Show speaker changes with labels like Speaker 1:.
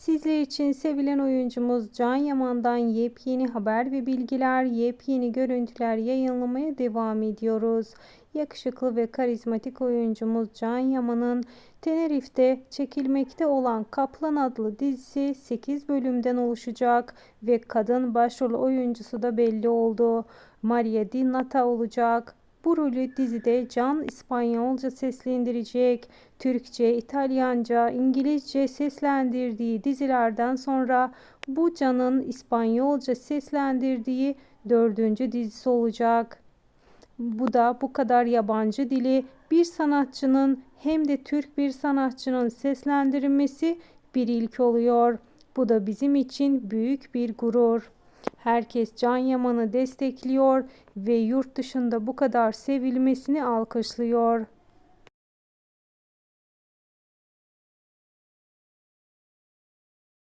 Speaker 1: Sizler için sevilen oyuncumuz Can Yaman'dan yepyeni haber ve bilgiler, yepyeni görüntüler yayınlamaya devam ediyoruz. Yakışıklı ve karizmatik oyuncumuz Can Yaman'ın Tenerife'de çekilmekte olan Kaplan adlı dizisi 8 bölümden oluşacak ve kadın başrol oyuncusu da belli oldu. Maria Di Nata olacak. Bu rolü dizide Can İspanyolca seslendirecek. Türkçe, İtalyanca, İngilizce seslendirdiği dizilerden sonra bu Can'ın İspanyolca seslendirdiği dördüncü dizisi olacak. Bu da bu kadar yabancı dili bir sanatçının hem de Türk bir sanatçının seslendirilmesi bir ilk oluyor. Bu da bizim için büyük bir gurur. Herkes Can Yaman'ı destekliyor ve yurt dışında bu kadar sevilmesini alkışlıyor.